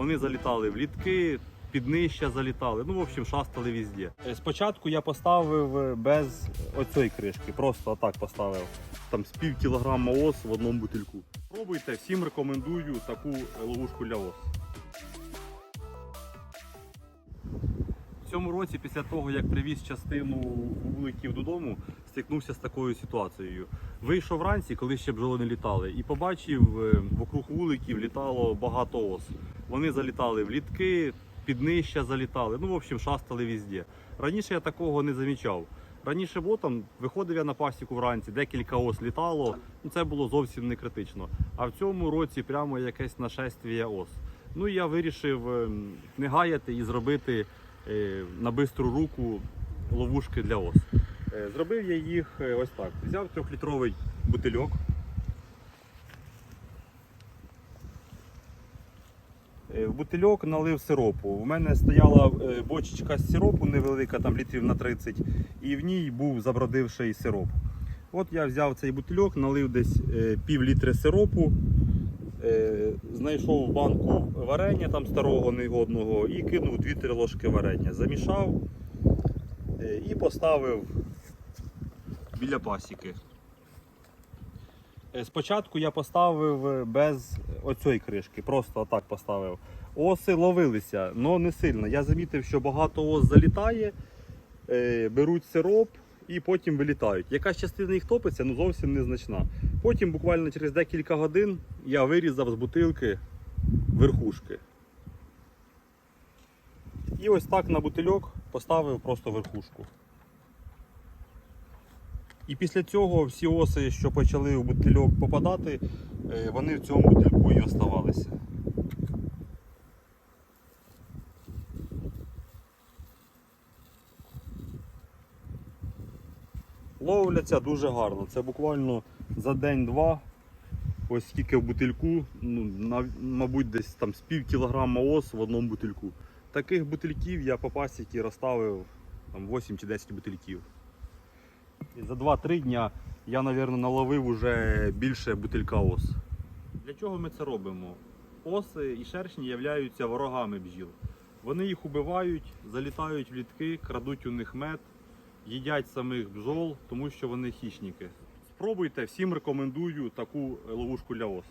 Вони залітали в літки, під нижчя залітали. Ну, в общем, шастали везде. Е, Спочатку я поставив без оцієї кришки, просто отак поставив. Там з пів кілограма ос в одному бутильку. Пробуйте, всім рекомендую таку ловушку для ос. В цьому році, після того, як привіз частину вуликів додому, стикнувся з такою ситуацією. Вийшов вранці, коли ще бджоли не літали, і побачив, е, вокруг вуликів літало багато ос. Вони залітали в літки, під нижчя залітали, ну, в общем, шастали везде. Раніше я такого не замічав. Раніше було там, виходив я на пасіку вранці, декілька ос літало, ну це було зовсім не критично. А в цьому році прямо якесь нашествіє ос. Ну і я вирішив ем, не гаяти і зробити е, на бистру руку ловушки для ос. Е, Зробив я їх е, ось так. Взяв трьохлітровий бутильок. В бутильок налив сиропу. У мене стояла е, бочечка з сиропу невелика, там літрів на 30, і в ній був забродивший сироп. От я взяв цей бутильок, налив десь е, пів літри сиропу, е, знайшов банку варення там старого негодного і кинув 2-3 ложки варення. Замішав е, і поставив біля пасіки. Е, Спочатку я поставив без оцієї кришки, просто отак поставив. Оси ловилися, але не сильно. Я замітив, що багато ос залітає, е, беруть сироп і потім вилітають. Якась частина їх топиться, ну зовсім незначна. Потім буквально через декілька годин я вирізав з бутилки верхушки. І ось так на бутильок поставив просто верхушку. І після цього всі оси, що почали в бутильок попадати, е, вони в цьому бутильку і оставалися. Ловляться дуже гарно. Це буквально за день-два. Ось скільки в бутильку, ну, мабуть, десь там з пів кілограма ос в одному бутильку. Таких бутильків я по пасіки розставив там, 8 чи 10 бутильків. І за 2-3 дня я, мабуть, наловив уже більше бутилька ос. Для чого ми це робимо? Оси і шершні являються ворогами бджіл. Вони їх убивають, залітають в літки, крадуть у них мед, їдять самих бджол, тому що вони хищники. Спробуйте, всім рекомендую таку ловушку для ос.